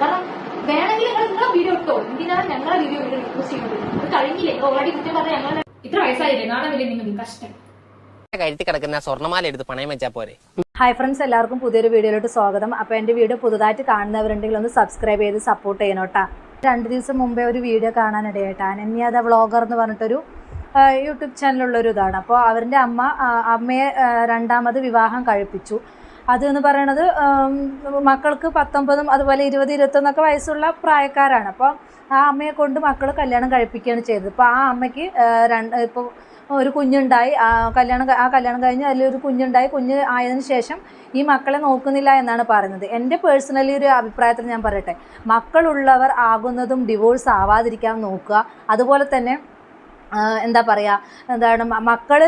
കാരണം വേണമെങ്കിൽ നിങ്ങൾ നിങ്ങളെ വീഡിയോ ഇട്ടോ? എന്തിനാണ് ഞങ്ങളെ വീഡിയോ വീഡിയോ റിക്വസ്റ്റ് ചെയ്യുന്നത്? അത് കഴിഞ്ഞില്ലേ? ഓൾറെഡി കുറ്റം പറഞ്ഞ ഞങ്ങൾ ഇത്ര വയസ്സായില്ലേ? നാളെ നിങ്ങൾ കഷ്ടം. കഴുത്തി കിടക്കുന്ന സ്വർണമാല എടുത്ത് പണയം വെച്ചാൽ പോരെ. ഹായ് ഫ്രണ്ട്സ് എല്ലാവർക്കും പുതിയൊരു വീഡിയോയിലോട്ട് സ്വാഗതം. അപ്പോൾ എന്റെ വീഡിയോ പുതുതായിട്ട് കാണുന്നവരുണ്ടെങ്കിൽ ഒന്ന് സബ്സ്ക്രൈബ് ചെയ്ത് സപ്പോർട്ട് ചെയ്യണോട്ടാ രണ്ട് ദിവസം മുമ്പേ ഒരു വീഡിയോ കാണാനിടയായിട്ട് അനന്യത വ്ളോഗർ എന്ന് പറഞ്ഞിട്ടൊരു യൂട്യൂബ് ചാനലുള്ളൊരു ഇതാണ്. അപ്പോൾ അവരുടെ അമ്മ അമ്മയെ രണ്ടാമത് വിവാഹം കഴിപ്പിച്ചു. അത് എന്ന് പറയണത് മക്കൾക്ക് പത്തൊമ്പതും അതുപോലെ ഇരുപത് ഇരുപത്തൊന്നൊക്കെ വയസ്സുള്ള പ്രായക്കാരാണ്. അപ്പോൾ ആ അമ്മയെ കൊണ്ട് മക്കൾ കല്യാണം കഴിപ്പിക്കുകയാണ് ചെയ്തത്. അപ്പോൾ ആ അമ്മയ്ക്ക് രണ്ട് ഇപ്പോൾ ഒരു കുഞ്ഞുണ്ടായി. ആ കല്യാണം ആ കല്യാണം കഴിഞ്ഞ് അതിലൊരു കുഞ്ഞുണ്ടായി. കുഞ്ഞ് ആയതിനു ശേഷം ഈ മക്കളെ നോക്കുന്നില്ല എന്നാണ് പറയുന്നത്. എന്റെ പേഴ്സണലി ഒരു അഭിപ്രായത്തിൽ ഞാൻ പറയട്ടെ. മക്കളുള്ളവർ ആകുന്നതും ഡിവോഴ്സ് ആവാതിരിക്കാൻ നോക്കുക. അതുപോലെ തന്നെ എന്താ പറയുക എന്താണ് മക്കൾ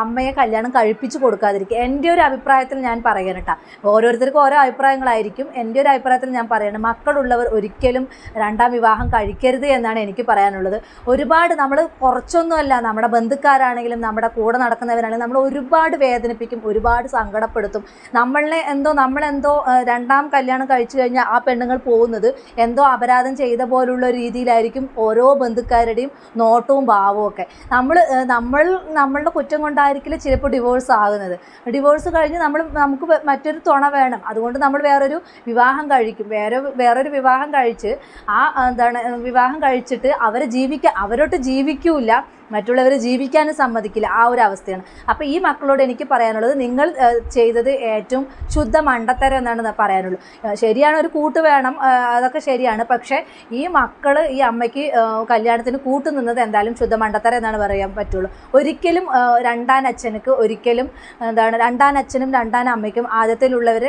അമ്മയെ കല്യാണം കഴിപ്പിച്ച് കൊടുക്കാതിരിക്കുക. എന്റെ ഒരു അഭിപ്രായത്തിൽ ഞാൻ പറയണം കേട്ടോ. ഓരോരുത്തർക്കും ഓരോ അഭിപ്രായങ്ങളായിരിക്കും. എന്റെ ഒരു അഭിപ്രായത്തിൽ ഞാൻ പറയണം മക്കളുള്ളവർ ഒരിക്കലും രണ്ടാം വിവാഹം കഴിക്കരുത് എന്നാണ് എനിക്ക് പറയാനുള്ളത്. ഒരുപാട് നമ്മൾ കുറച്ചൊന്നുമല്ല നമ്മുടെ ബന്ധുക്കാരാണെങ്കിലും നമ്മുടെ കൂടെ നടക്കുന്നവരാണെങ്കിലും നമ്മൾ ഒരുപാട് വേദനിപ്പിക്കും ഒരുപാട് സങ്കടപ്പെടുത്തും. നമ്മളെ എന്തോ നമ്മളെന്തോ രണ്ടാം കല്യാണം കഴിച്ചു കഴിഞ്ഞാൽ ആ പെണ്ണുങ്ങൾ പോകുന്നത് എന്തോ അപരാധം ചെയ്ത പോലുള്ള രീതിയിലായിരിക്കും ഓരോ ബന്ധുക്കാരുടെയും നോട്ടവും ഭാവവും ഒക്കെ. നമ്മൾ നമ്മൾ നമ്മളുടെ കുറ്റം കൊണ്ടായിരിക്കില്ല ചിലപ്പോൾ ഡിവോഴ്സ് ആകുന്നത്. ഡിവോഴ്സ് കഴിഞ്ഞ് നമ്മൾ നമുക്ക് മറ്റൊരു തുണ വേണം. അതുകൊണ്ട് നമ്മൾ വേറൊരു വിവാഹം കഴിക്കും. വേറെ വേറൊരു വിവാഹം കഴിച്ച് ആ എന്താണ് വിവാഹം കഴിച്ചിട്ട് അവരെ ജീവിക്കുക അവരോട്ട് ജീവിക്കൂല. മറ്റുള്ളവർ ജീവിക്കാനും സമ്മതിക്കില്ല. ആ ഒരു അവസ്ഥയാണ്. അപ്പോൾ ഈ മക്കളോട് എനിക്ക് പറയാനുള്ളത് നിങ്ങൾ ചെയ്തത് ഏറ്റവും ശുദ്ധ മണ്ടത്തരം എന്നാണ് പറയാനുള്ളത് ശരിയാണ് ഒരു കൂട്ട് വേണം അതൊക്കെ ശരിയാണ്. പക്ഷേ ഈ മക്കൾ ഈ അമ്മയ്ക്ക് കല്യാണത്തിന് കൂട്ടു നിന്നത് എന്തായാലും ശുദ്ധ മണ്ടത്തരം എന്നാണ് പറയാൻ പറ്റുള്ളൂ. ഒരിക്കലും രണ്ടാം അച്ഛനക്ക് ഒരിക്കലും എന്താണ് രണ്ടാൻ അച്ഛനും രണ്ടാൻ അമ്മയ്ക്കും ആദ്യത്തിലുള്ളവർ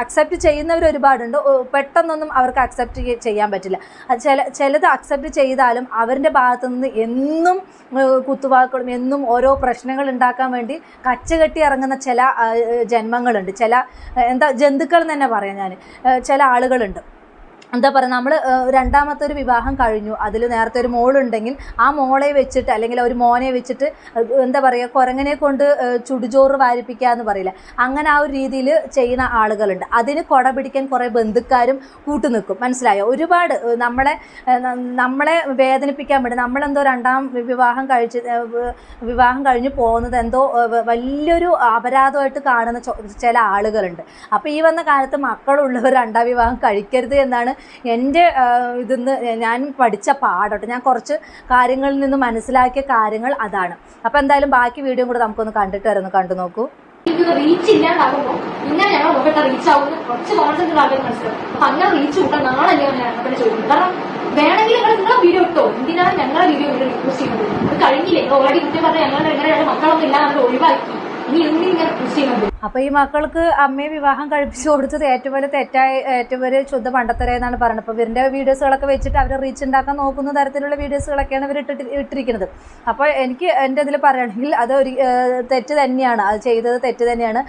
അക്സെപ്റ്റ് ചെയ്യുന്നവർ ഒരുപാടുണ്ട്. പെട്ടെന്നൊന്നും അവർക്ക് അക്സെപ്റ്റ് ചെയ്യാൻ പറ്റില്ല. ചില ചിലത് അക്സെപ്റ്റ് ചെയ്താലും അവരുടെ ഭാഗത്തു നിന്ന് എന്നും കുത്തുവാക്കുകളും എന്നും ഓരോ പ്രശ്നങ്ങൾ ഉണ്ടാക്കാൻ വേണ്ടി കച്ചകെട്ടി ഇറങ്ങുന്ന ചില ജന്മങ്ങളുണ്ട്. ചില എന്താ ജന്തുക്കൾ എന്ന് തന്നെ പറയാം ഞാൻ. ചില ആളുകളുണ്ട്. എന്താ പറയുക നമ്മൾ രണ്ടാമത്തെ ഒരു വിവാഹം കഴിഞ്ഞു. അതിൽ നേരത്തെ ഒരു മോളുണ്ടെങ്കിൽ ആ മോളെ വെച്ചിട്ട് അല്ലെങ്കിൽ ഒരു മോനെ വെച്ചിട്ട് എന്താ പറയുക കുരങ്ങനെ കൊണ്ട് ചുടുചോറ് വാരിപ്പിക്കുക എന്ന് പറയില്ല. അങ്ങനെ ആ ഒരു രീതിയിൽ ചെയ്യുന്ന ആളുകളുണ്ട്. അതിന് കൊട പിടിക്കാൻ കുറേ ബന്ധുക്കാരും കൂട്ടു നിൽക്കും മനസ്സിലായോ? ഒരുപാട് നമ്മളെ നമ്മളെ വേദനിപ്പിക്കാൻ വേണ്ടി നമ്മളെന്തോ രണ്ടാം വിവാഹം കഴിച്ച് വിവാഹം കഴിഞ്ഞ് പോകുന്നത് എന്തോ വലിയൊരു അപരാധമായിട്ട് കാണുന്ന ചില ആളുകളുണ്ട്. അപ്പോൾ ഈ വന്ന കാലത്ത് മക്കളുള്ളവർ രണ്ടാം വിവാഹം കഴിക്കരുത് എന്നാണ് എന്റെ ഇതിന്ന് ഞാൻ പഠിച്ച പാടോട്ടെ. ഞാൻ കുറച്ച് കാര്യങ്ങളിൽ നിന്ന് മനസ്സിലാക്കിയ കാര്യങ്ങൾ അതാണ്. അപ്പോൾ എന്തായാലും ബാക്കി വീഡിയോ കൂടെ നമുക്കൊന്ന് കണ്ടിട്ട് വരുന്നു കണ്ടു നോക്കൂ. റീച്ച് ഞങ്ങൾ റീച്ച് ആവുന്ന കുറച്ച് റീച്ച് കാരണം വേണമെങ്കിൽ നിങ്ങൾ വീഡിയോ ഇട്ടോ? എന്തിനാണ് ഞങ്ങളെ വീഡിയോ ഇവിടെ യൂസ് ചെയ്യുന്നത്? അത് കഴിഞ്ഞില്ലേ? ഓൾറെഡി കുറ്റം പറഞ്ഞാൽ ഞങ്ങളുടെ ഇങ്ങനെ മക്കളൊന്നും ഇല്ല നമ്മൾ ഒഴിവാക്കി. ഇനി എന്തിനാണ് യൂസ് ചെയ്യുന്നത് അപ്പോൾ ഈ മക്കൾക്ക് അമ്മയെ വിവാഹം കഴിപ്പിച്ചു കൊടുത്തത് ഏറ്റവും വലിയ തെറ്റായ ഏറ്റവും വലിയ ശുദ്ധ പണ്ടത്തര എന്നാണ് പറയുന്നത്. അപ്പോൾ ഇവരുടെ വീഡിയോസുകളൊക്കെ വെച്ചിട്ട് അവർ റീച്ച് ഉണ്ടാക്കാൻ നോക്കുന്ന തരത്തിലുള്ള വീഡിയോസുകളൊക്കെയാണ് ഇവർ ഇട്ടിട്ട് ഇട്ടിരിക്കുന്നത്. അപ്പോൾ എനിക്ക് എന്റെ ഇതിൽ പറയുകയാണെങ്കിൽ അത് ഒരു തെറ്റ് തന്നെയാണ്. അത് ചെയ്തത് തെറ്റ് തന്നെയാണ്.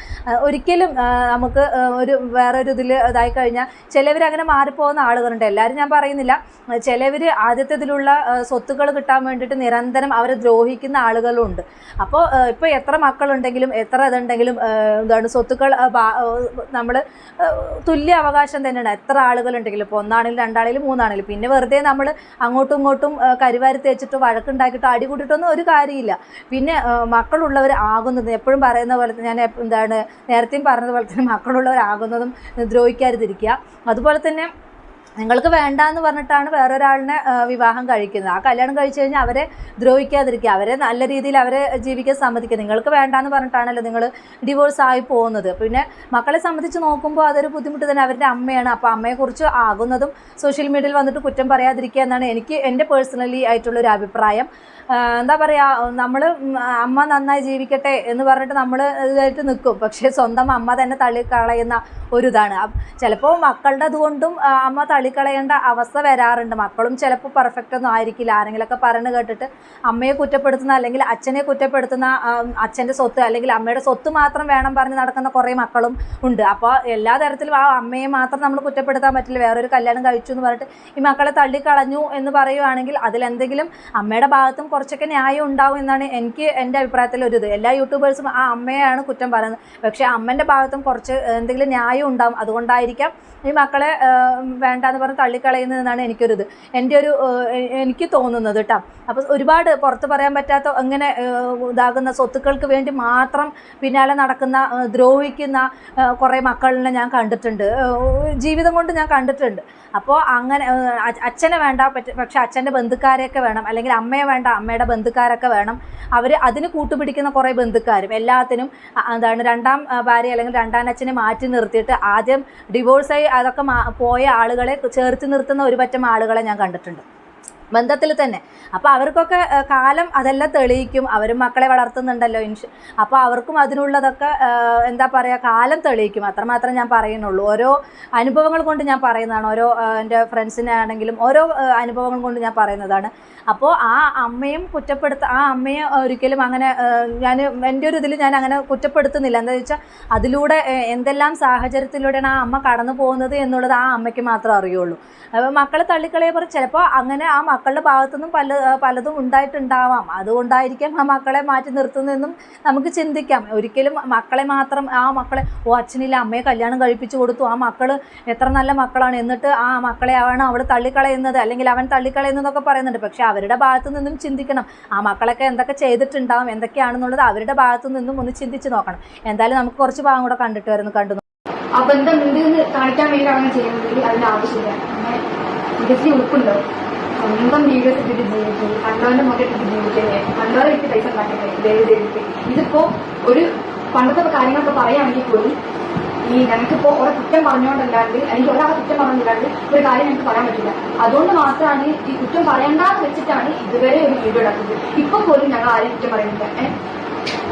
ഒരിക്കലും നമുക്ക് ഒരു വേറൊരു ഇതിൽ ഇതായി കഴിഞ്ഞാൽ ചിലവർ അങ്ങനെ മാറിപ്പോകുന്ന ആളുകളുണ്ട്. എല്ലാവരും ഞാൻ പറയുന്നില്ല. ചിലവർ ആദ്യത്തെ ഇതിലുള്ള സ്വത്തുക്കൾ കിട്ടാൻ വേണ്ടിയിട്ട് നിരന്തരം അവരെ ദ്രോഹിക്കുന്ന ആളുകളുണ്ട്. അപ്പോൾ ഇപ്പോൾ എത്ര മക്കളുണ്ടെങ്കിലും എത്ര ഇതുണ്ടെങ്കിലും എന്താണ് സ്വത്തുക്കൾ നമ്മൾ തുല്യ അവകാശം തന്നെയാണ്. എത്ര ആളുകളുണ്ടെങ്കിലും ഇപ്പോൾ ഒന്നാണെങ്കിലും രണ്ടാണെങ്കിലും മൂന്നാണെങ്കിലും. പിന്നെ വെറുതെ നമ്മൾ അങ്ങോട്ടും ഇങ്ങോട്ടും കരുവാരി തേച്ചിട്ടോ വഴക്കുണ്ടാക്കിയിട്ട് അടി കൂട്ടിയിട്ടൊന്നും ഒരു കാര്യമില്ല. പിന്നെ മക്കളുള്ളവർ ആകുന്നത് എപ്പോഴും പറയുന്ന പോലെ ഞാൻ എന്താണ് നേരത്തെയും പറഞ്ഞതുപോലെ തന്നെ മക്കളുള്ളവരാകുന്നതും ദ്രോഹിക്കാതിരിക്കുക അതുപോലെ തന്നെ നിങ്ങൾക്ക് വേണ്ട എന്ന് പറഞ്ഞിട്ടാണ് വേറൊരാളിനെ വിവാഹം കഴിക്കുന്നത്. ആ കല്യാണം കഴിച്ചു കഴിഞ്ഞാൽ അവരെ ദ്രോഹിക്കാതിരിക്കുക അവരെ നല്ല രീതിയിൽ അവരെ ജീവിക്കാൻ സമ്മതിക്കുക. നിങ്ങൾക്ക് വേണ്ട എന്ന് പറഞ്ഞിട്ടാണല്ലോ നിങ്ങൾ ഡിവോഴ്സ് ആയി പോകുന്നത്. പിന്നെ മക്കളെ സംബന്ധിച്ച് നോക്കുമ്പോൾ അതൊരു ബുദ്ധിമുട്ട് തന്നെ. അവരുടെ അമ്മയാണ്. അപ്പോൾ അമ്മയെക്കുറിച്ച് ആകുന്നതും സോഷ്യൽ മീഡിയയിൽ വന്നിട്ട് കുറ്റം പറയാതിരിക്കുക എന്നാണ് എനിക്ക് എന്റെ പേഴ്സണലി ആയിട്ടുള്ളൊരു അഭിപ്രായം. എന്താ പറയുക നമ്മൾ അമ്മ നന്നായി ജീവിക്കട്ടെ എന്ന് പറഞ്ഞിട്ട് നമ്മൾ ഇതായിട്ട് നിൽക്കും പക്ഷേ സ്വന്തം അമ്മ തന്നെ തള്ളി തള്ളിക്കളയുന്ന ഒരു ഇതാണ്. ചിലപ്പോൾ മക്കളുടെ അതുകൊണ്ടും അമ്മ അമ്മ തള്ളിക്കളയേണ്ട അവസ്ഥ വരാറുണ്ട്. മക്കളും ചിലപ്പോൾ പെർഫെക്റ്റ് ഒന്നും ആയിരിക്കില്ല. ആരെങ്കിലൊക്കെ പറഞ്ഞു കേട്ടിട്ട് അമ്മയെ കുറ്റപ്പെടുത്തുന്ന അല്ലെങ്കിൽ അച്ഛനെ കുറ്റപ്പെടുത്തുന്ന അച്ഛന്റെ സ്വത്ത് അല്ലെങ്കിൽ അമ്മയുടെ സ്വത്ത് മാത്രം വേണം പറഞ്ഞ് നടക്കുന്ന കുറേ മക്കളും ഉണ്ട്. അപ്പോൾ എല്ലാ തരത്തിലും ആ അമ്മയെ മാത്രം നമ്മൾ കുറ്റപ്പെടുത്താൻ പറ്റില്ല. വേറൊരു കല്യാണം കഴിച്ചു എന്ന് പറഞ്ഞിട്ട് ഈ മക്കളെ തള്ളിക്കളഞ്ഞു എന്ന് പറയുവാണെങ്കിൽ അതിലെന്തെങ്കിലും അമ്മയുടെ ഭാഗത്തും കുറച്ചൊക്കെ ന്യായം ഉണ്ടാവും എന്നാണ് എനിക്ക് എന്റെ അഭിപ്രായത്തിൽ ഒരു ഇത്. എല്ലാ യൂട്യൂബേഴ്സും ആ അമ്മയാണ് കുറ്റം പറയുന്നത്. പക്ഷേ അമ്മന്റെ ഭാഗത്തും കുറച്ച് എന്തെങ്കിലും ന്യായം ഉണ്ടാവും. അതുകൊണ്ടായിരിക്കാം ഈ മക്കളെ വേണ്ട എന്ന് പറഞ്ഞ് തള്ളിക്കളയുന്നതെന്നാണ് എനിക്കൊരു ഇത് എന്റെ ഒരു എനിക്ക് തോന്നുന്നത് കേട്ടോ അപ്പോൾ ഒരുപാട് പുറത്ത് പറയാൻ പറ്റാത്ത അങ്ങനെ ഇതാകുന്ന സ്വത്തുക്കൾക്ക് വേണ്ടി മാത്രം പിന്നാലെ നടക്കുന്ന ദ്രോഹിക്കുന്ന കുറേ മക്കളിനെ ഞാൻ കണ്ടിട്ടുണ്ട്. ജീവിതം കൊണ്ട് ഞാൻ കണ്ടിട്ടുണ്ട്. അപ്പോൾ അങ്ങനെ അച്ഛനെ വേണ്ട പക്ഷേ അച്ഛന്റെ ബന്ധുക്കാരെയൊക്കെ വേണം അല്ലെങ്കിൽ അമ്മയെ വേണ്ട അമ്മയുടെ ബന്ധുക്കാരൊക്കെ വേണം. അവർ അതിന് കൂട്ടുപിടിക്കുന്ന കുറേ ബന്ധുക്കാരും എല്ലാത്തിനും എന്താണ് രണ്ടാം ഭാര്യ അല്ലെങ്കിൽ രണ്ടാം അച്ഛനെ മാറ്റി നിർത്തിയിട്ട് ആദ്യം ഡിവോഴ്സായി അതൊക്കെ പോയ ആളുകളെ ചേർത്ത് നിർത്തുന്ന ഒരു പറ്റം ആളുകളെ ഞാൻ കണ്ടിട്ടുണ്ട്. ബന്ധത്തിൽ തന്നെ. അപ്പോൾ അവർക്കൊക്കെ കാലം അതെല്ലാം തെളിയിക്കും. അവരും മക്കളെ വളർത്തുന്നുണ്ടല്ലോ. ഇൻഷ് അപ്പോൾ അവർക്കും അതിനുള്ളതൊക്കെ എന്താ പറയുക കാലം തെളിയിക്കും. അത്രമാത്രം ഞാൻ പറയുന്നുള്ളൂ. ഓരോ അനുഭവങ്ങൾ കൊണ്ട് ഞാൻ പറയുന്നതാണ്. ഓരോ എന്റെ ഫ്രണ്ട്സിനെ ആണെങ്കിലും ഓരോ അനുഭവങ്ങൾ കൊണ്ട് ഞാൻ പറയുന്നതാണ്. അപ്പോൾ ആ അമ്മയും കുറ്റപ്പെടുത്ത ആ അമ്മയെ ഒരിക്കലും അങ്ങനെ ഞാൻ എന്റെ ഒരു ഇതിൽ ഞാൻ അങ്ങനെ കുറ്റപ്പെടുത്തുന്നില്ല. എന്താ വെച്ചാൽ അതിലൂടെ എന്തെല്ലാം സാഹചര്യത്തിലൂടെയാണ് ആ അമ്മ കടന്നു പോകുന്നത് എന്നുള്ളത് ആ അമ്മയ്ക്ക് മാത്രമേ അറിയുള്ളൂ. അപ്പോൾ മക്കളെ തള്ളിക്കളയെ പറഞ്ഞ് ചിലപ്പോൾ അങ്ങനെ ആ മക്കളുടെ ഭാഗത്തുനിന്നും പല പലതും ഉണ്ടായിട്ടുണ്ടാവാം. അതുകൊണ്ടായിരിക്കാം ആ മക്കളെ മാറ്റി നിർത്തുന്നതെന്നും നമുക്ക് ചിന്തിക്കാം. ഒരിക്കലും മക്കളെ മാത്രം ആ മക്കളെ ഓ അച്ഛനില്ല അമ്മയെ കല്യാണം കഴിപ്പിച്ചു കൊടുത്തു. ആ മക്കൾ എത്ര നല്ല മക്കളാണ്. എന്നിട്ട് ആ മക്കളെ ആണ് അവൾ തള്ളിക്കളയുന്നത്. അല്ലെങ്കിൽ അവൻ തള്ളിക്കളയുന്നതൊക്കെ പറയുന്നുണ്ട്. പക്ഷേ അവരുടെ ഭാഗത്തു നിന്നും ചിന്തിക്കണം. ആ മക്കളൊക്കെ എന്തൊക്കെ ചെയ്തിട്ടുണ്ടാവും എന്തൊക്കെയാണെന്നുള്ളത് അവരുടെ ഭാഗത്തു നിന്നും ഒന്ന് ചിന്തിച്ച് നോക്കണം. എന്തായാലും നമുക്ക് കുറച്ച് ഭാഗം കൂടെ കണ്ടിട്ട് വരുന്നു കണ്ടു ആ ബന്ധം ഉണ്ട് കാണിക്കാൻ വേണ്ടി ചെയ്യുന്നത്? അതിന്റെ ആവശ്യമില്ല. ഇതിൽ ഉൾപ്പുണ്ടോ സ്വന്തം വീഡിയോസ് ജീവിച്ചു കണ്ടവന്റെ മുഖം ഇട്ടിട്ട് ജീവിക്കല്ലേ കണ്ടവരെ ഇട്ട് പൈസ ഉണ്ടാക്കട്ടെ ചെയ്തിട്ട് ഇതിപ്പോ ഒരു പണ്ടത്തെ കാര്യങ്ങളൊക്കെ പറയുകയാണെങ്കിൽ പോലും ഈ ഞങ്ങൾക്കിപ്പോ ഒരാ കുറ്റം പറഞ്ഞുകൊണ്ടല്ലാണ്ട് അല്ലെങ്കിൽ ഒരാളെ കുറ്റം പറഞ്ഞില്ലാണ്ട് ഒരു കാര്യം ഞങ്ങൾക്ക് പറയാൻ പറ്റില്ല. അതുകൊണ്ട് മാത്രമാണ് ഈ കുറ്റം പറയണ്ടെന്ന് വെച്ചിട്ടാണ് ഇതുവരെ ഒരു വീഡിയോ ഇടാത്തത്. ഇപ്പൊ പോലും ഞങ്ങൾ ആരെയും കുറ്റം പറയുന്നില്ല.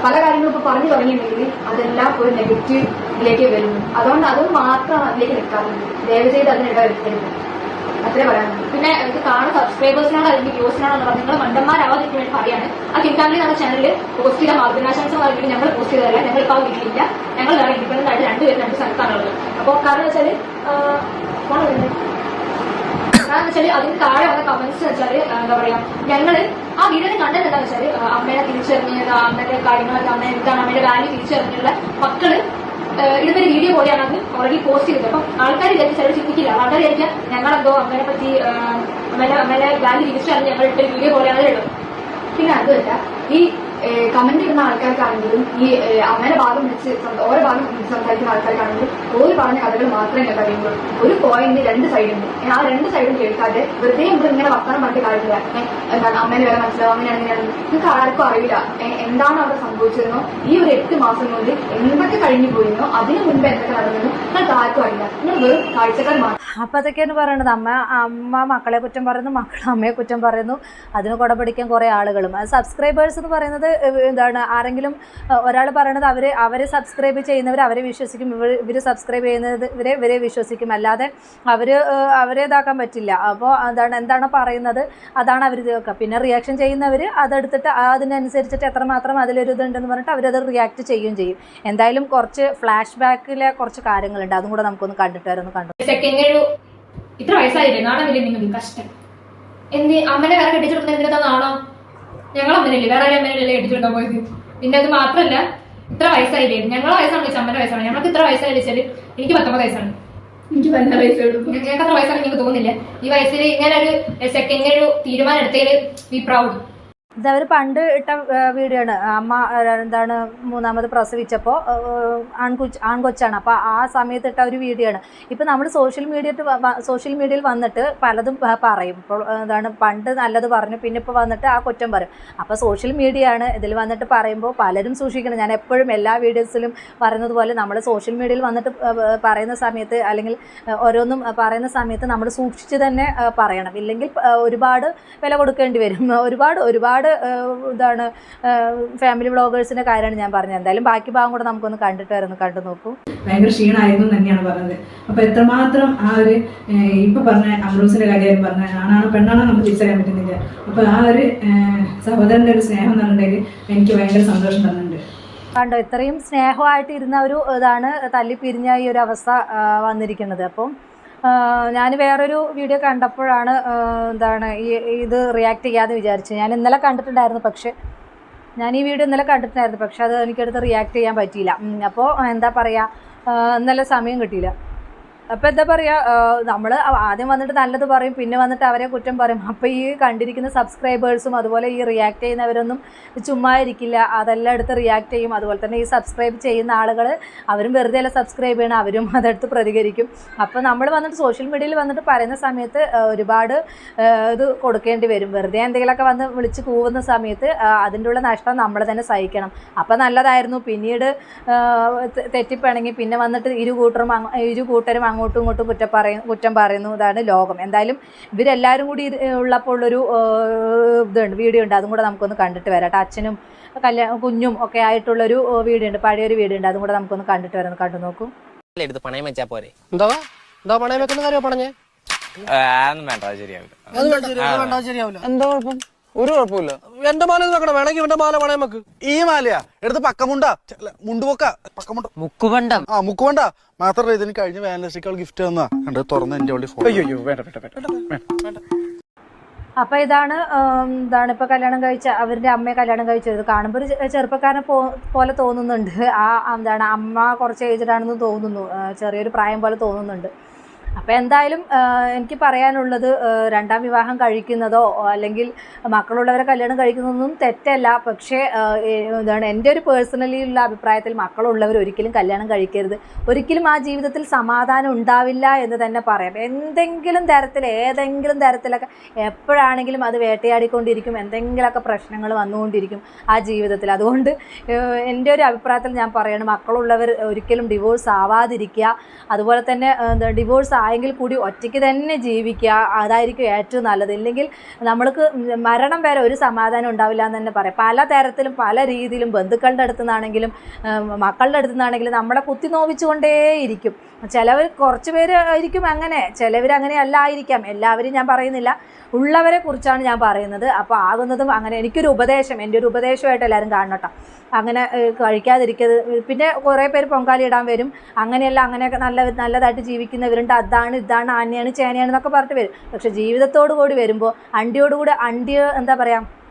പല കാര്യങ്ങളും ഇപ്പൊ പറഞ്ഞു തുടങ്ങിയിട്ടുണ്ടെങ്കിൽ അതെല്ലാം ഒരു നെഗറ്റീവിലേക്ക് വരുന്നു. അതുകൊണ്ട് അത് മാത്രമാണ് അതിലേക്ക് നിൽക്കാറുണ്ട് ദയവ് ചെയ്ത് അതിന് വരുത്തരുത് അത്രേ പറയാനുള്ളൂ പിന്നെ ഇത് കാണുന്ന സബ്സ്ക്രൈബേഴ്സിനോട് അല്ലെങ്കിൽ വ്യൂസിനോട് പറഞ്ഞാൽ നിങ്ങൾ മണ്ടന്മാരാവാതിരിക്കാൻ വേണ്ടി പറയാണ് ആ കിം ഫാമിലി നമ്മുടെ ചാനലിൽ പോസ്റ്റ് ചെയ്ത മാർഗനാശംസം പറഞ്ഞിട്ട് ഞങ്ങൾ പോസ്റ്റ് ചെയ്തതല്ല. ഞങ്ങൾ ഇപ്പോൾ ആ വീട്ടിലില്ല ഞങ്ങൾ വേറെ ഇൻഡിപെൻഡന്റ് ആയിട്ട് രണ്ടുപേരും രണ്ട് സ്ഥലത്താണുള്ളത് അപ്പോൾ കാരണം വെച്ചാൽ കാരണം വെച്ചാൽ അതിന് താഴെ വന്ന കമന്റ്സ് വെച്ചാൽ ആ, എന്താ പറയാ ഞങ്ങൾ ആ വീഡിയോ കണ്ടത് എന്താണെന്ന് വെച്ചാൽ അമ്മയെ തിരിച്ചറിഞ്ഞത് അമ്മയുടെ കാര്യങ്ങളൊക്കെ അമ്മ എന്താണ് അമ്മയുടെ വാല്യൂ തിരിച്ചറിഞ്ഞുള്ള മക്കൾ ഇടുന്നൊരു വീഡിയോ പോലെയാണ് അത് ഓൾറെഡി പോസ്റ്റ് ചെയ്തത്. അപ്പം ആൾക്കാർ വിചാരിച്ച് ചിലർ ചിന്തിക്കില്ല. ആൾക്കാർ വിചാരിക്കുക ഞങ്ങളെന്തോ അമ്മേനെ പറ്റി അമ്മേനെ അമ്മേനെ വാല്യൂ തിരിച്ചറിഞ്ഞ് ഞങ്ങൾ ഇട്ട വീഡിയോ പോലെയാണ് ഉള്ളത്. പിന്നെ അതുമല്ല ഈ കമന്റ് ഇടുന്ന ആൾക്കാർക്കാണെങ്കിലും ഈ ഏ, അമ്മേടെ ഭാഗം വെച്ച് ഓരോ ഭാഗം സംസാരിക്കുന്ന ആൾക്കാർക്കാണെങ്കിലും ഓര് പറഞ്ഞ കഥകൾ മാത്രമേ ഞാൻ അറിയുള്ളൂ ഒരു പോയിന്റ് രണ്ട് സൈഡുണ്ട് ആ രണ്ട് സൈഡും കേൾക്കാതെ വെറുതെ നമ്മൾ ഇങ്ങനെ വർത്തമാനം പറഞ്ഞിട്ട് കാര്യമില്ല. എന്താണ് അമ്മേനെ വരെ മനസ്സിലാവും അങ്ങനെയാണ് നിങ്ങൾക്ക് ആർക്കും അറിയില്ല. എന്താണ് അവിടെ സംഭവിച്ചതെന്നോ ഈ ഒരു എട്ട് മാസം കൊണ്ട് എന്തൊക്കെ കഴിഞ്ഞു പോയിരുന്നോ? അതിനു മുൻപ് എന്തൊക്കെ നടന്നെന്നോ നിങ്ങൾക്ക് ആർക്കും അറിയില്ല. നിങ്ങൾ വെറും കാഴ്ചക്കാർ മാത്രം. അപ്പം അതൊക്കെയാണ് പറയണത്. അമ്മ അമ്മ മക്കളെ കുറ്റം പറയുന്നു മക്കൾ അമ്മയെ കുറ്റം പറയുന്നു. അതിന് കുടപിടിക്കാൻ കുറേ ആളുകളും. സബ്സ്ക്രൈബേഴ്സ് എന്ന് പറയുന്നത് എന്താണ് ആരെങ്കിലും ഒരാൾ പറയണത് അവർ അവരെ സബ്സ്ക്രൈബ് ചെയ്യുന്നവർ അവരെ വിശ്വസിക്കും. ഇവർ ഇവർ സബ്സ്ക്രൈബ് ചെയ്യുന്നത് ഇവരെ ഇവരെ വിശ്വസിക്കും. അല്ലാതെ അവർ അവരെ ഇതാക്കാൻ പറ്റില്ല. അപ്പോൾ എന്താണ് എന്താണ് പറയുന്നത് അതാണ് അവർ ഇതൊക്കെ പിന്നെ റിയാക്ഷൻ ചെയ്യുന്നവർ അതെടുത്തിട്ട് അതിനനുസരിച്ചിട്ട് എത്രമാത്രം അതിലൊരു ഇതുണ്ടെന്ന് പറഞ്ഞിട്ട് അവരത് റിയാക്ട് ചെയ്യുകയും ചെയ്യും. എന്തായാലും കുറച്ച് ഫ്ലാഷ് ബാക്കിലെ കുറച്ച് കാര്യങ്ങളുണ്ട്. അതും കൂടെ നമുക്കൊന്ന് കണ്ടിട്ട് വരാം കണ്ടു? ഇത്ര വയസ്സായില്ലേ? നാണമില്ലേ നിങ്ങൾക്ക് കഷ്ടം. എന്ത് അമ്മനെ വേറെ കെട്ടിച്ചു കൊടുക്കുന്ന നാണോ? ഞങ്ങൾ അമ്മനല്ലേ വേറെ ആരും അമ്മനല്ലേ എടുത്തിട്ടുണ്ടോ പോയത് പിന്നെ അത് മാത്രമല്ല ഇത്ര വയസ്സായില്ലേ? ഞങ്ങളെ വയസ്സാണ് വെച്ചാൽ അമ്മന്റെ വയസ്സാണ്. ഞങ്ങൾക്ക് ഇത്ര വയസ്സായി വെച്ചാൽ എനിക്ക് പത്തൊമ്പത് വയസ്സാണ്. എനിക്ക് പതിനാറ് വയസ്സേ ഉള്ളൂ. ഞങ്ങൾക്ക് അത്ര വയസ്സാണ് നിങ്ങൾക്ക് തോന്നുന്നില്ല. ഈ വയസ്സിൽ ഇങ്ങനെ ഒരു സെക്കൻഡ് ഒരു തീരുമാനം എടുത്തതിൽ വി പ്രൗഡ് ഇത് അവർ പണ്ട് ഇട്ട വീഡിയോ ആണ് അമ്മ എന്താണ് മൂന്നാമത് പ്രസവിച്ചപ്പോൾ ആൺകൊച്ച് ആൺകൊച്ചാണ്. അപ്പോൾ ആ സമയത്ത് ഇട്ട ഒരു വീഡിയോ ആണ് ഇപ്പം നമ്മൾ സോഷ്യൽ മീഡിയ സോഷ്യൽ മീഡിയയിൽ വന്നിട്ട് പലതും പറയും. ഇപ്പോൾ എന്താണ് പണ്ട് നല്ലത് പറഞ്ഞു പിന്നെ ഇപ്പോൾ വന്നിട്ട് ആ കുറ്റം പറയും. അപ്പോൾ സോഷ്യൽ മീഡിയ ആണ് ഇതിൽ വന്നിട്ട് പറയുമ്പോൾ പലരും സൂക്ഷിക്കണം. ഞാൻ എപ്പോഴും എല്ലാ വീഡിയോസിലും പറയുന്നത് പോലെ നമ്മൾ സോഷ്യൽ മീഡിയയിൽ വന്നിട്ട് പറയുന്ന സമയത്ത് അല്ലെങ്കിൽ ഓരോന്നും പറയുന്ന സമയത്ത് നമ്മൾ സൂക്ഷിച്ച് തന്നെ പറയണം. ഇല്ലെങ്കിൽ ഒരുപാട് വില കൊടുക്കേണ്ടി വരും. ഒരുപാട് ഒരുപാട് ആ, ഇതാണ് ഫാമിലി വ്ളോഗേഴ്സിന്റെ കാര്യമാണ് ഞാൻ പറഞ്ഞത്. എന്തായാലും ബാക്കി ഭാഗം കൂടെ നമുക്കൊന്ന് കണ്ടിട്ട് വരുന്നു കണ്ടു നോക്കൂ. ഭയങ്കര ക്ഷീണമായിരുന്നു തന്നെയാണ് പറഞ്ഞത്. അപ്പൊ എത്രമാത്രം ആ ഒരു ഇപ്പൊ പറഞ്ഞ അമ്രൂസിന്റെ കാര്യം പറഞ്ഞ ആണാണോ പെണ്ണാണോ നമുക്ക് തിരിച്ചറിയാൻ പറ്റുന്നില്ല. അപ്പൊ ആ ഒരു സഹോദരന്റെ ഒരു സ്നേഹം എന്നുണ്ടെങ്കിൽ എനിക്ക് ഭയങ്കര സന്തോഷം തന്നിട്ടുണ്ട്. കണ്ടോ ഇത്രയും സ്നേഹമായിട്ട് ഇരുന്ന ഒരു ഇതാണ് തല്ലിപ്പിരിഞ്ഞ ഈ ഒരു അവസ്ഥ വന്നിരിക്കുന്നത്. അപ്പം ഞാൻ വേറൊരു വീഡിയോ കണ്ടപ്പോഴാണ് എന്താണ് ഈ ഇത് റിയാക്ട് ചെയ്യാതെ വിചാരിച്ചത്. ഞാൻ ഇന്നലെ കണ്ടിട്ടുണ്ടായിരുന്നു പക്ഷേ ഞാൻ ഈ വീഡിയോ ഇന്നലെ കണ്ടിട്ടുണ്ടായിരുന്നു പക്ഷെ അത് എനിക്കടുത്ത് റിയാക്ട് ചെയ്യാൻ പറ്റിയില്ല. അപ്പോൾ എന്താ പറയുക ഇന്നലെ സമയം കിട്ടിയില്ല. അപ്പം എന്താ പറയുക നമ്മൾ ആദ്യം വന്നിട്ട് നല്ലത് പറയും പിന്നെ വന്നിട്ട് അവരെ കുറ്റം പറയും. അപ്പോൾ ഈ കണ്ടിരിക്കുന്ന സബ്സ്ക്രൈബേഴ്സും അതുപോലെ ഈ റിയാക്ട് ചെയ്യുന്നവരൊന്നും ചുമ്മാ ഇരിക്കില്ല. അതെല്ലാം എടുത്ത് റിയാക്ട് ചെയ്യും. അതുപോലെ തന്നെ ഈ സബ്സ്ക്രൈബ് ചെയ്യുന്ന ആളുകൾ അവരും വെറുതെ അല്ല സബ്സ്ക്രൈബ് ചെയ്യണം അവരും അതെടുത്ത് പ്രതികരിക്കും. അപ്പോൾ നമ്മൾ വന്നിട്ട് സോഷ്യൽ മീഡിയയിൽ വന്നിട്ട് പറയുന്ന സമയത്ത് ഒരുപാട് ഇത് കൊടുക്കേണ്ടി വരും. വെറുതെ എന്തെങ്കിലുമൊക്കെ വന്ന് വിളിച്ച് കൂവുന്ന സമയത്ത് അതിന്റെ ഉള്ള നഷ്ടം നമ്മൾ തന്നെ സഹിക്കണം. അപ്പോൾ നല്ലതായിരുന്നു. പിന്നീട് തെറ്റിപ്പിണങ്ങി പിന്നെ വന്നിട്ട് ഇരു കൂട്ടരും ഇരു കൂട്ടരും അങ്ങോട്ടും ഇങ്ങോട്ടും കുറ്റം പറയും കുറ്റം പറയുന്നതാണ് ലോകം. എന്തായാലും ഇവരെല്ലാവരും കൂടി ഉള്ളപ്പോൾ ഉള്ളൊരു ആ, ഇതുണ്ട് വീഡിയോ ഉണ്ട് അതും കൂടെ നമുക്കൊന്ന് കണ്ടിട്ട് വരാം. കേട്ടോ അച്ഛനും കല്യാണം കുഞ്ഞും ഒക്കെ ആയിട്ടുള്ളൊരു വീഡിയോ ഉണ്ട് പഴയൊരു വീഡിയോ ഉണ്ട് അതും കൂടെ നമുക്കൊന്ന് കണ്ടിട്ട് വരാം. കണ്ടു നോക്കും. എടുത്ത് പണയം വെച്ചാ പോരെ? എന്താ? എന്താ പണയം വെക്കുന്ന കാര്യം പറഞ്ഞേ? അതൊന്നും വേണ്ട. അത് ശരിയാവില്ല. എന്താ കുഴപ്പം? ഒരു കുഴപ്പമില്ല. എന്റെ മാല നോക്കണം വേണമെങ്കിൽ ഇവന്റെ മാല വേണേ നമുക്ക്. ഈ മാലയാ? എടുത്ത് പക്കമുണ്ട മുണ്ടുപൊക്ക പക്കമുണ്ട മുക്കുവണ്ടം. ആ മുക്കുവണ്ട. മാത്രമല്ല ഇതിന് കഴിഞ്ഞ വാലൻസിക്കൽ ഗിഫ്റ്റ് തന്നാ. കണ്ട് തുറന്ന് എന്റെ ഉള്ളിൽ ഫോൺ അയ്യോ വേണ്ട വേണ്ട വേണ്ട അപ്പൊ ഇതാണ് എന്താണ് ഇതാണ് ഇപ്പോൾ കല്യാണം കഴിച്ച അവരുടെ അമ്മയെ കല്യാണം കഴിച്ചത്. കാണുമ്പോൾ ഒരു ചെറുപ്പക്കാരനെ പോലെ തോന്നുന്നുണ്ട്. ആ എന്താണ് അമ്മ കുറച്ച് ഏജ്ഡാണെന്ന് തോന്നുന്നു. ചെറിയൊരു പ്രായം പോലെ തോന്നുന്നുണ്ട്. അപ്പോൾ എന്തായാലും എനിക്ക് പറയാനുള്ളത് രണ്ടാം വിവാഹം കഴിക്കുന്നതോ അല്ലെങ്കിൽ മക്കളുള്ളവരെ കല്യാണം കഴിക്കുന്നതൊന്നും തെറ്റല്ല. പക്ഷേ എന്താണ് എന്റെ ഒരു പേഴ്സണലി ഉള്ള അഭിപ്രായത്തിൽ മക്കളുള്ളവർ ഒരിക്കലും കല്യാണം കഴിക്കരുത്. ഒരിക്കലും ആ ജീവിതത്തിൽ സമാധാനം ഉണ്ടാവില്ല എന്ന് തന്നെ പറയാം. എന്തെങ്കിലും തരത്തിൽ ഏതെങ്കിലും തരത്തിലൊക്കെ എപ്പോഴാണെങ്കിലും അത് വേട്ടയാടിക്കൊണ്ടിരിക്കും. എന്തെങ്കിലുമൊക്കെ പ്രശ്നങ്ങൾ വന്നുകൊണ്ടിരിക്കും ആ ജീവിതത്തിൽ. അതുകൊണ്ട് എന്റെ ഒരു അഭിപ്രായത്തിൽ ഞാൻ പറയണം മക്കളുള്ളവർ ഒരിക്കലും ഡിവോഴ്സ് ആവാതിരിക്കുക. അതുപോലെ തന്നെ ഡിവോഴ്സ് ആയെങ്കിൽ കൂടി ഒറ്റയ്ക്ക് തന്നെ ജീവിക്കുക അതായിരിക്കും ഏറ്റവും നല്ലത്. ഇല്ലെങ്കിൽ നമ്മൾക്ക് മരണം വരെ ഒരു സമാധാനം ഉണ്ടാവില്ല എന്ന് തന്നെ പറയാം. പല തരത്തിലും പല രീതിയിലും ബന്ധുക്കളുടെ അടുത്തു നിന്നാണെങ്കിലും മക്കളുടെ അടുത്തു നിന്നാണെങ്കിലും നമ്മളെ കുത്തി നോവിച്ചുകൊണ്ടേയിരിക്കും. ചിലവർ കുറച്ച് പേര് ആയിരിക്കും അങ്ങനെ ചിലവർ അങ്ങനെ അല്ലായിരിക്കാം എല്ലാവരും ഞാൻ പറയുന്നില്ല. ഉള്ളവരെ കുറിച്ചാണ് ഞാൻ പറയുന്നത്. അപ്പോൾ ആകുന്നതും അങ്ങനെ. എനിക്കൊരു ഉപദേശം എന്റെ ഒരു ഉപദേശമായിട്ട് എല്ലാവരും കാണണം അങ്ങനെ കഴിക്കാതിരിക്കത്. പിന്നെ കുറേ പേര് പൊങ്കാലി ഇടാൻ വരും. അങ്ങനെയല്ല അങ്ങനെയൊക്കെ നല്ല നല്ലതായിട്ട് ജീവിക്കുന്നവരുണ്ട് അതാണ് ഇതാണ് ആനയാണ് ചേനയാണ് എന്നൊക്കെ പറഞ്ഞിട്ട് വരും. പക്ഷെ ജീവിതത്തോടു കൂടി വരുമ്പോൾ അണ്ടിയോടുകൂടി അണ്ടിയ എന്താ പറയുക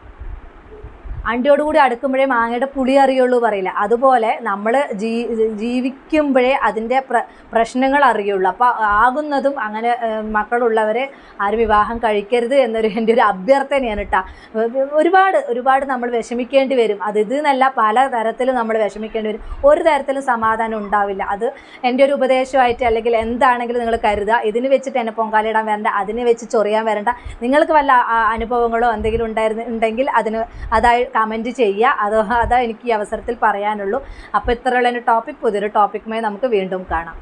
അണ്ടിയോടുകൂടി അടുക്കുമ്പോഴേ മാങ്ങയുടെ പുളി അറിയുള്ളൂ പറയില്ല. അതുപോലെ നമ്മൾ ജീ ജീവിക്കുമ്പോഴേ അതിന്റെ പ്ര പ്രശ്നങ്ങൾ അറിയുള്ളൂ. അപ്പോൾ ആകുന്നതും അങ്ങനെ മക്കളുള്ളവരെ ആരും വിവാഹം കഴിക്കരുത് എന്നൊരു എന്റെ ഒരു അഭ്യർത്ഥനയാണ് കേട്ടോ ഒരുപാട് ഒരുപാട് നമ്മൾ വിഷമിക്കേണ്ടി വരും. അത് ഇത് എന്നല്ല പല തരത്തിലും നമ്മൾ വിഷമിക്കേണ്ടി വരും. ഒരു തരത്തിലും സമാധാനം ഉണ്ടാവില്ല. അത് എന്റെ ഒരു ഉപദേശമായിട്ട് അല്ലെങ്കിൽ എന്താണെങ്കിലും നിങ്ങൾ കരുതുക. ഇതിന് വെച്ചിട്ട് എന്നെ പൊങ്കാലിടാൻ വരണ്ട. അതിനെ വെച്ച് ചൊറിയാൻ വരണ്ട. നിങ്ങൾക്ക് വല്ല അനുഭവങ്ങളോ എന്തെങ്കിലും ഉണ്ടായിരുന്നു ഉണ്ടെങ്കിൽ അതിന് അതായി കമന്റ് ചെയ്യുക. അത് അതാ എനിക്ക് ഈ അവസരത്തിൽ പറയാനുള്ളൂ. അപ്പോൾ ഇത്രയുള്ള എന്റെ ടോപ്പിക് പുതിയൊരു ടോപ്പിക്കുമായി നമുക്ക് വീണ്ടും കാണാം.